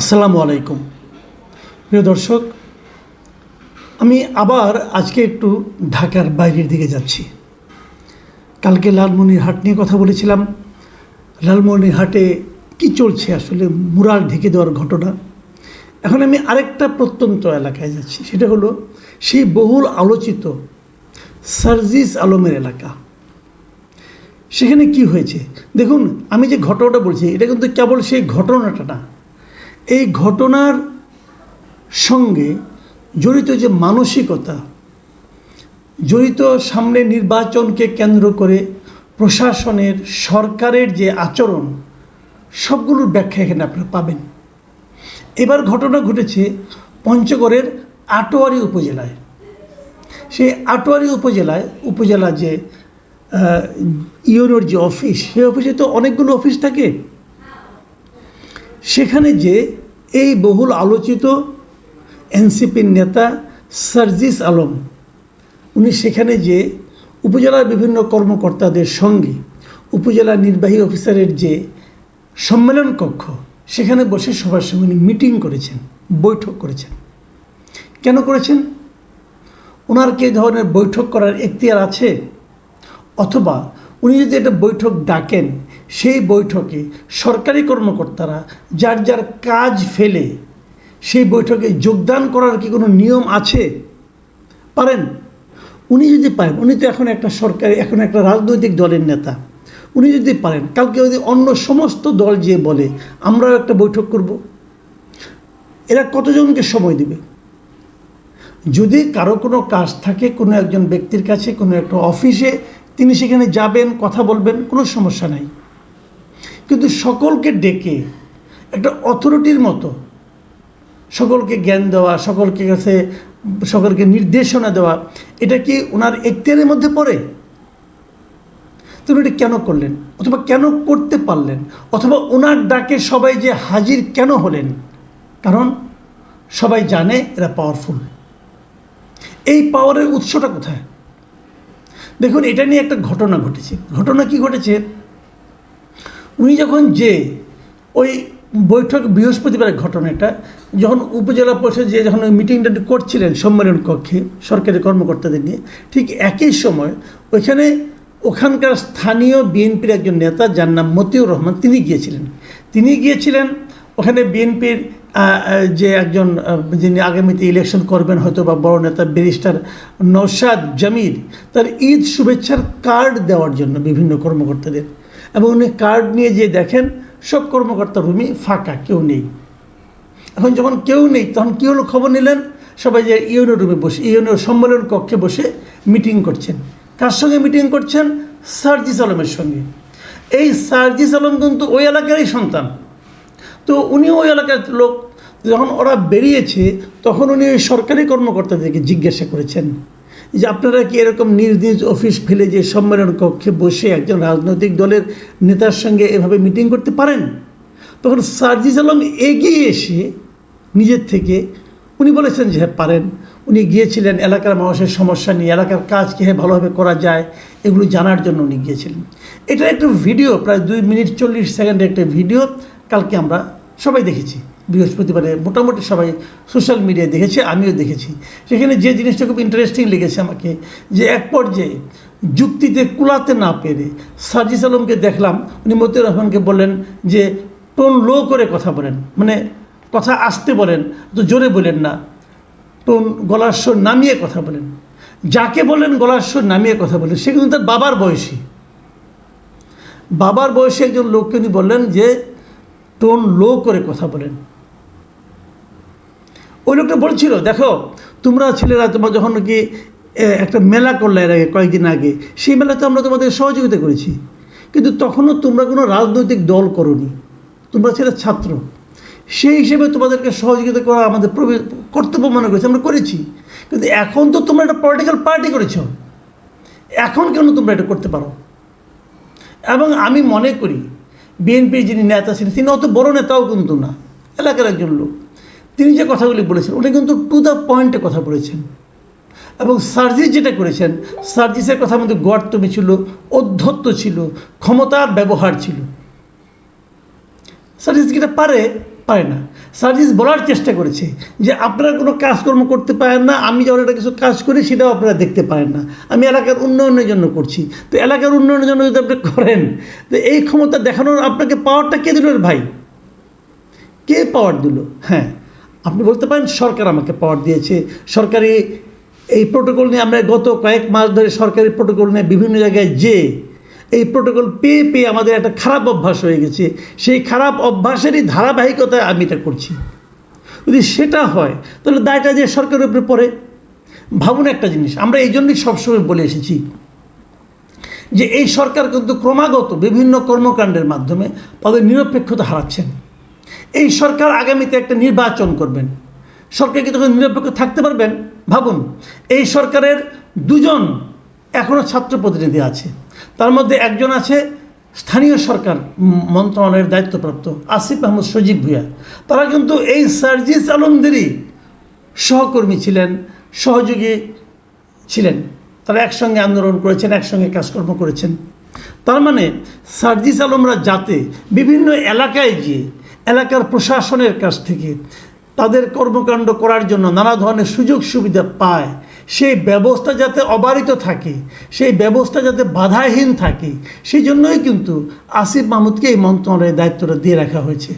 আসসালামু আলাইকুম। প্রিয় দর্শক, আমি আবার আজকে একটু ঢাকার বাইরের দিকে যাচ্ছি। কালকে লালমনিরহাট নিয়ে কথা বলেছিলাম। লালমনির হাটে কি চলছে আসলে? মুরাল ঢেকে দেওয়ার ঘটনা। এখন আমি আরেকটা প্রত্যন্ত এলাকায় যাচ্ছি। সেটা হলো সেই বহুল আলোচিত সার্জিস আলমের এলাকা। সেখানে কি হয়েছে? দেখুন, আমি যে ঘটনাটা বলছি, এটা কিন্তু কেবল সেই ঘটনাটা না। এই ঘটনার সঙ্গে জড়িত যে মানসিকতা, জড়িত সামনে নির্বাচনকে কেন্দ্র করে প্রশাসনের, সরকারের যে আচরণ, সবগুলোর ব্যাখ্যা এখানে আপনারা পাবেন। এবার ঘটনা ঘটেছে পঞ্চগড়ের আটোয়ারি উপজেলায়। সেই আটোয়ারি উপজেলায়, উপজেলা যে ইউনোর যে অফিস, সেই অফিসে তো অনেকগুলো অফিস থাকে। সেখানে যে এই বহুল আলোচিত এনসিপির নেতা সার্জিস আলম, উনি সেখানে যে উপজেলার বিভিন্ন কর্মকর্তাদের সঙ্গে উপজেলা নির্বাহী অফিসারের যে সম্মেলন কক্ষ, সেখানে বসে সবার সঙ্গে উনি মিটিং করেছেন, বৈঠক করেছেন। কেন করেছেন? ওনার কি ধরনের বৈঠক করার এখতিয়ার আছে? অথবা উনি যদি একটা বৈঠক ডাকেন সেই বৈঠকে সরকারি কর্মকর্তারা যার যার কাজ ফেলে সেই বৈঠকে যোগদান করার কি কোনো নিয়ম আছে? পারেন? উনি যদি পারেন, উনি তো এখন একটা সরকারি, এখন একটা রাজনৈতিক দলের নেতা। উনি যদি পারেন, কালকে যদি অন্য সমস্ত দল যে বলে, আমরাও একটা বৈঠক করব। এরা কতজনকে সময় দিবে? যদি কারও কোনো কাজ থাকে, কোনো একজন ব্যক্তির কাছে, কোনো একটা অফিসে, তিনি সেখানে যাবেন, কথা বলবেন, কোনো সমস্যা নাই। কিন্তু সকলকে ডেকে একটা অথরিটির মতো সকলকে জ্ঞান দেওয়া, সকলকে কাছে, সকলকে নির্দেশনা দেওয়া, এটা কি ওনার এখতিয়ারের মধ্যে পড়ে? তিনি এটা কেন করলেন? অথবা কেন করতে পারলেন? অথবা ওনার ডাকে সবাই যে হাজির কেন হলেন? কারণ সবাই জানে এরা পাওয়ারফুল এই পাওয়ারের উৎসটা কোথায়? দেখুন, এটা নিয়ে একটা ঘটনা ঘটেছে। ঘটনা কি ঘটেছে? উনি যখন যে ওই বৈঠক বৃহস্পতিবারের ঘটনাটা, যখন উপজেলা পরিষদ যে যখন ওই মিটিংটা করছিলেন সম্মেলন কক্ষে, সরকারি কর্মকর্তাদের নিয়ে, ঠিক একই সময় ওইখানে ওখানকার স্থানীয় বিএনপির একজন নেতা, যার নাম মতিউর রহমান, তিনি গিয়েছিলেন। তিনি গিয়েছিলেন, ওখানে বিএনপির যে একজন যিনি আগামীতে ইলেকশন করবেন হয়তো বা বড় নেতা, ব্যারিস্টার নৌশাদ জামির তার ঈদ শুভেচ্ছার কার্ড দেওয়ার জন্য বিভিন্ন কর্মকর্তাদের এবং উনি কার্ড নিয়ে যে দেখেন, সব কর্মকর্তা রুমই ফাঁকা, কেউ নেই। এখন যখন কেউ নেই, তখন কী হলো খবর নিলেন? সবাই যে ইউনো রুমে বসে, ইউনো সম্মেলন কক্ষে বসে মিটিং করছেন। কার সঙ্গে মিটিং করছেন? সার্জিস আলমের সঙ্গে। এই সার্জিস আলম কিন্তু ওই এলাকারই সন্তান। তো উনি ওই এলাকার লোক। যখন ওরা বেরিয়েছে, তখন উনি ওই সরকারি কর্মকর্তাদেরকে জিজ্ঞাসা করেছেন। যে আপনারা কি এরকম নিজ নিজ অফিস ফেলে যে সম্মেলন কক্ষে বসে একজন রাজনৈতিক দলের নেতার সঙ্গে এভাবে মিটিং করতে পারেন? তখন সার্জিস আলম এগিয়ে এসে নিজের থেকে উনি বলেছেন যে হ্যাঁ পারেন। উনি গিয়েছিলেন এলাকার মানুষের সমস্যা নিয়ে, এলাকার কাজ কীভাবে ভালোভাবে করা যায়? এগুলো জানার জন্য উনি গিয়েছিলেন। এটা একটা ভিডিও, প্রায় দুই মিনিট চল্লিশ সেকেন্ডের একটা ভিডিও, কালকে আমরা সবাই দেখেছি। বৃহস্পতিবারে মোটামুটি সবাই সোশ্যাল মিডিয়ায় দেখেছে, আমিও দেখেছি। সেখানে যে জিনিসটা খুব ইন্টারেস্টিং লেগেছে আমাকে, যে এক পর্যায়ে যুক্তিতে কুলাতে না পেরে সাজিস আলমকে দেখলাম, উনি মতিউর রহমানকে বললেন যে, টোন লো করে কথা বলেন। মানে কথা আসতে বলেন, তো জোরে বলেন না। টোন গলার স্বর নামিয়ে কথা বলেন। যাকে বলেন গলার স্বর নামিয়ে কথা বলেন, সে কিন্তু তার বাবার বয়সী। বাবার বয়সী একজন লোককে উনি বললেন যে, টোন লো করে কথা বলেন। ওই লোকটা বলছিল, দেখো, তোমরা ছেলেরা তোমরা যখন কি একটা মেলা করলে এর আগে কয়েকদিন আগে, সেই মেলাতে আমরা তোমাদের সহযোগিতা করেছি। কিন্তু তখনও তোমরা কোনো রাজনৈতিক দল করনি। তোমরা ছেলে ছাত্র। সেই হিসেবে তোমাদেরকে সহযোগিতা করা আমাদের কর্তব্য মনে করেছি, আমরা করেছি। কিন্তু এখন তো তোমরা একটা পলিটিক্যাল পার্টি করেছ। এখন কেন তোমরা এটা করতে পারো? এবং আমি মনে করি, বিএনপির যিনি নেতা ছিলেন, তিনি অত বড় নেতাও কিন্তু না। এলাকার একজন লোক। তিনি যে কথাগুলি বলেছেন, উনি কিন্তু টু দ্য পয়েন্টে কথা বলেছেন। এবং সার্জিস যেটা করেছেন, সার্জিসের কথার মধ্যে গর্তমি ছিল অধ্যত্ত ছিল ক্ষমতার ব্যবহার ছিল। সার্জিস এটা পারে? পারে না। সার্জিস বলার চেষ্টা করেছে যে আপনারা কোনো কাজকর্ম করতে পারেন না, আমি যখন একটা কিছু কাজ করি, সেটাও আপনারা দেখতে পারেন না। আমি এলাকার উন্নয়নের জন্য করছি। তো এলাকার উন্নয়নের জন্য যদি আপনি করেন, তো এই ক্ষমতা দেখানোর আপনাকে পাওয়ারটা কে দিল ভাই? কে পাওয়ার দিল? হ্যাঁ। আপনি বলতে পারেন সরকার আমাকে পাওয়ার দিয়েছে। সরকারি এই প্রোটোকল নিয়ে আমরা গত কয়েক মাস ধরে সরকারি প্রোটোকল নিয়ে বিভিন্ন জায়গায় যে এই প্রোটোকল পেয়ে পেয়ে আমাদের একটা খারাপ অভ্যাস হয়ে গেছে, সেই খারাপ অভ্যাসেরই ধারাবাহিকতায় আমি এটা করছি। যদি সেটা হয়, তাহলে দায়টা যে সরকারের উপরে পড়ে। ভাবুন একটা জিনিস, আমরা এই জন্যই সবসময় বলে এসেছি যে এই সরকার কিন্তু ক্রমাগত বিভিন্ন কর্মকাণ্ডের মাধ্যমে তাদের নিরপেক্ষতা হারাচ্ছেন। এই সরকার আগামীতে একটা নির্বাচন করবেন। সরকার কি তখন নিরপেক্ষ থাকতে পারবেন? ভাবুন, এই সরকারের দুজন এখনও ছাত্র প্রতিনিধি আছে। তার মধ্যে একজন আছে স্থানীয় সরকার মন্ত্রণালয়ের দায়িত্বপ্রাপ্ত আসিফ আহমদ সজীব ভুইয়া। তারা কিন্তু এই সার্জিস আলমদেরই সহকর্মী ছিলেন, সহযোগী ছিলেন। তারা একসঙ্গে আন্দোলন করেছেন, একসঙ্গে কাজকর্ম করেছেন। তার মানে সার্জিস আলমরা যাতে বিভিন্ন এলাকায় গিয়ে এলাকার প্রশাসনের কাছ থেকে তাদের কর্মকাণ্ড করার জন্য নানা ধরনের সুযোগ সুবিধা পায়। সেই ব্যবস্থা যাতে অবারিত থাকে, সেই ব্যবস্থা যাতে বাধাহীন থাকে সেই জন্যই কিন্তু আসিফ মাহমুদকে এই মন্ত্রণালয়ের দায়িত্বটা দিয়ে রাখা হয়েছে।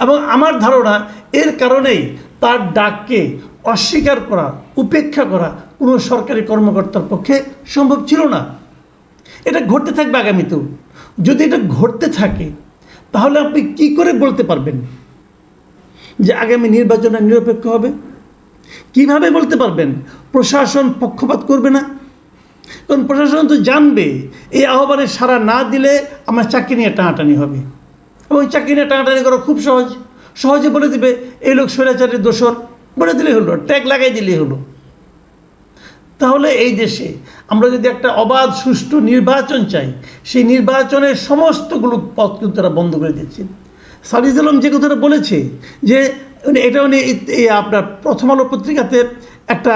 এবং আমার ধারণা, এর কারণেই তার ডাককে অস্বীকার করা, উপেক্ষা করা কোনো সরকারি কর্মকর্তার পক্ষে সম্ভব ছিল না। এটা ঘটতে থাকবে আগামীতেও। যদি এটা ঘটতে থাকে তাহলে আপনি কি করে বলতে পারবেন যে আগামী নির্বাচনে নিরপেক্ষ হবে? কীভাবে বলতে পারবেন? প্রশাসন পক্ষপাত করবে না? কারণ প্রশাসন তো জানবে, এই আহ্বানে সাড়া না দিলে আমার চাকরি নিয়ে টানাটানি হবে। এবং চাকরি নিয়ে টানাটানি করা খুব সহজ। সহজে বলে দিবে, এই লোক স্বৈরাচারের দোষর। বলে দিলেই হলো, ট্যাগ লাগাই দিলেই হলো। তাহলে এই দেশে আমরা যদি একটা অবাধ, সুষ্ঠু নির্বাচন চাই, সেই নির্বাচনের সমস্তগুলো পথ কিন্তু তারা বন্ধ করে দিচ্ছে। সারিজ আলম যে কথাটা বলেছে যে এটা উনি আপনার প্রথম আলো পত্রিকাতে একটা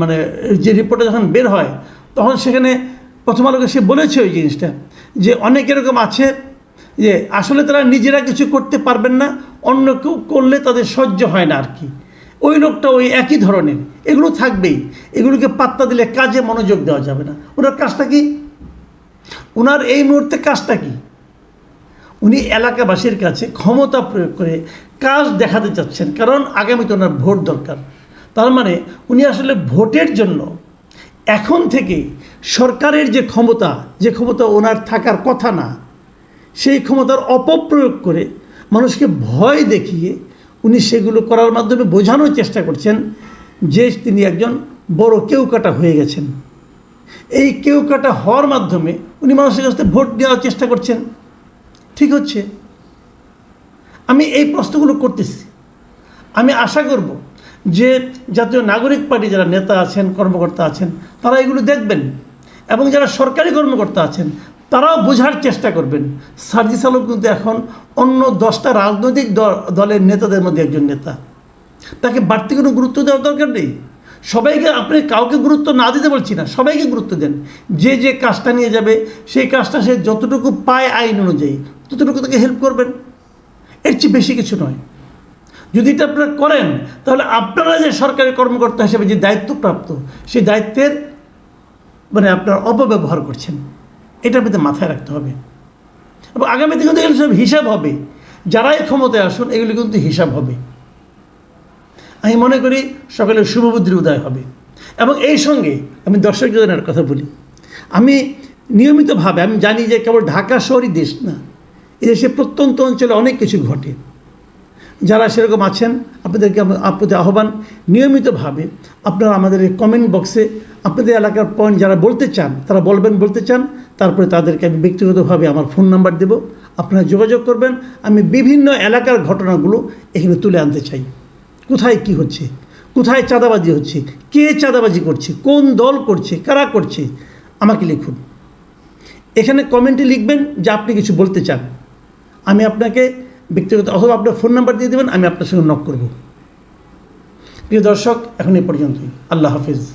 মানে যে রিপোর্টে যখন বের হয়, তখন সেখানে প্রথম আলোকে সে বলেছে ওই জিনিসটা যে অনেক এরকম আছে যে আসলে তারা নিজেরা কিছু করতে পারবেন না, অন্য কেউ করলে তাদের সহ্য হয় না আর কি। ওই লোকটা ওই একই ধরনের। এগুলো থাকবেই। এগুলোকে পাত্তা দিলে কাজে মনোযোগ দেওয়া যাবে না। ওনার কাজটা কি? ওনার এই মুহূর্তে কাজটা কি? উনি এলাকাবাসীর কাছে ক্ষমতা প্রয়োগ করে কাজ দেখাতে চাচ্ছেন, কারণ আগামীতে ওনার ভোট দরকার। তার মানে উনি আসলে ভোটের জন্য এখন থেকে সরকারের যে ক্ষমতা যে ক্ষমতা ওনার থাকার কথা না, সেই ক্ষমতার অপপ্রয়োগ করে মানুষকে ভয় দেখিয়ে উনি সেগুলো করার মাধ্যমে বোঝানোর চেষ্টা করছেন যে তিনি একজন বড় কেউ কাটা হয়ে গেছেন। এই কেউ কাটা হওয়ার মাধ্যমে উনি মানুষের কাছ ভোট দেওয়ার চেষ্টা করছেন। ঠিক হচ্ছে। আমি এই প্রশ্নগুলো করতেছি। আমি আশা করব যে জাতীয় নাগরিক পার্টি যারা নেতা আছেন, কর্মকর্তা আছেন, তারা এগুলো দেখবেন এবং যারা সরকারি কর্মকর্তা আছেন তারাও বোঝার চেষ্টা করবেন। সার্জিস আলম কিন্তু এখন অন্য দশটা রাজনৈতিক দলের নেতাদের মধ্যে একজন নেতা। তাকে বাড়তি কোনো গুরুত্ব দেওয়ার দরকার নেই। সবাইকে আপনি কাউকে গুরুত্ব না দিতে বলছি না, সবাইকে গুরুত্ব দেন। যে যে কাজটা নিয়ে যাবে, সেই কাজটা সে যতটুকু পায় আইন অনুযায়ী, ততটুকু তাকে হেল্প করবেন। এর চেয়ে বেশি কিছু নয়। যদি এটা আপনারা করেন, তাহলে আপনারা যে সরকারি কর্মকর্তা হিসেবে যে দায়িত্বপ্রাপ্ত সেই দায়িত্বের মানে আপনারা অপব্যবহার করছেন। এটা আপনাদের মাথায় রাখতে হবে। এবং আগামীতে কিন্তু এগুলো সব হিসাব হবে। যারাই ক্ষমতায় আসুন, এগুলি কিন্তু হিসাব হবে। আমি মনে করি সকালে শুভবুদ্ধির উদয় হবে। এবং এই সঙ্গে আমি দর্শক জনের কথা বলি। আমি নিয়মিতভাবে, আমি জানি যে কেবল ঢাকা শহরই দেশ না, এদেশে প্রত্যন্ত অঞ্চলে অনেক কিছু ঘটে। যারা সেরকম আছেন, আপনাদেরকে আপনাদের আহ্বান, নিয়মিতভাবে আপনারা আমাদের কমেন্ট বক্সে আপনাদের এলাকার পয়েন্ট যারা বলতে চান, তারা বলবেন, বলতে চান তারপরে তাদেরকে আমি ব্যক্তিগতভাবে আমার ফোন নাম্বার দেব। আপনারা যোগাযোগ করবেন। আমি বিভিন্ন এলাকার ঘটনাগুলো এখানে তুলে আনতে চাই। কোথায় কি হচ্ছে? কোথায় চাঁদাবাজি হচ্ছে? কে চাঁদাবাজি করছে? কোন দল করছে? কারা করছে? আমাকে লিখুন। এখানে কমেন্টে লিখবেন যে আপনি কিছু বলতে চান। আমি আপনাকে ব্যক্তিগত অথবা আপনার ফোন নাম্বার দিয়ে দেবেন, আমি আপনার সঙ্গে নক করব। প্রিয় দর্শক, এখন এই পর্যন্তই। আল্লাহ হাফিজ।